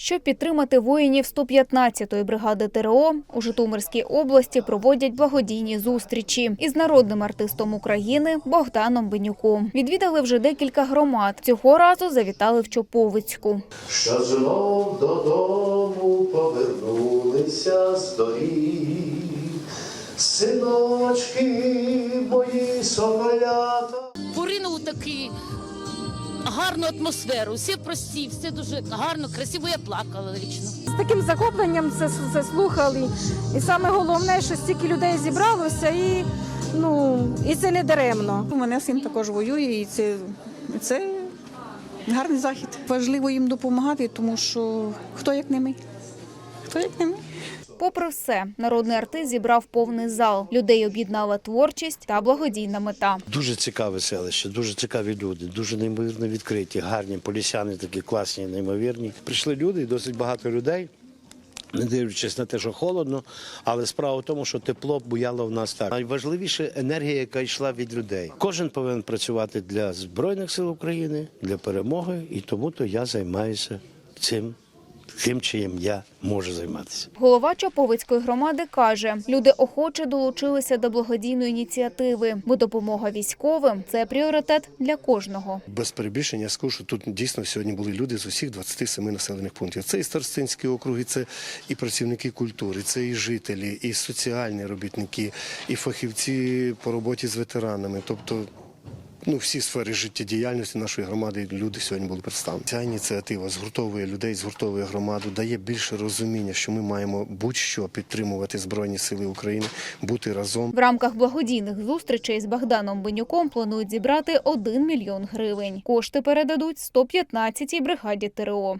Щоб підтримати воїнів 115-ї бригади ТРО, у Житомирській області проводять благодійні зустрічі із народним артистом України Богданом Бенюком. Відвідали вже декілька громад. Цього разу завітали в Чоповицьку. що знов додому повернулися з доріг. Синочки мої соколята. поринув таку гарну атмосферу. Всі прості, все дуже гарно, красиво. Я плакала лично. З таким захопленням це, це слухали. І саме головне, що стільки людей зібралося, і, ну, і це не даремно. У мене син також воює, і це, це гарний захід. Важливо їм допомагати, тому що хто як не ми? Хто як не ми? Попри все, народний артист зібрав повний зал. Людей об'єднала творчість та благодійна мета. Дуже цікаве селище, дуже цікаві люди, дуже неймовірно відкриті, гарні полісяни, такі класні, неймовірні. Прийшли люди, досить багато людей. Не дивлячись на те, що холодно, але справа в тому, що тепло буяло в нас так. Найважливіше енергія, яка йшла від людей. Кожен повинен працювати для збройних сил України, для перемоги, і тому то я займаюся цим, тим, чим я можу займатися. Голова Чоповицької громади каже, люди охоче долучилися до благодійної ініціативи, бо допомога військовим це пріоритет для кожного. Без перебільшення я скажу, що тут дійсно сьогодні були люди з усіх 27 населених пунктів. Це і старостинські округи, це і працівники культури, це і жителі, і соціальні робітники, і фахівці по роботі з ветеранами. Тобто ну, всі сфери життєдіяльності нашої громади люди сьогодні були представлені. Ця ініціатива згуртовує людей, згуртовує громаду, дає більше розуміння, що ми маємо будь-що підтримувати Збройні Сили України, бути разом. В рамках благодійних зустрічей з Богданом Бенюком планують зібрати 1 мільйон гривень. Кошти передадуть 115-й бригаді ТРО.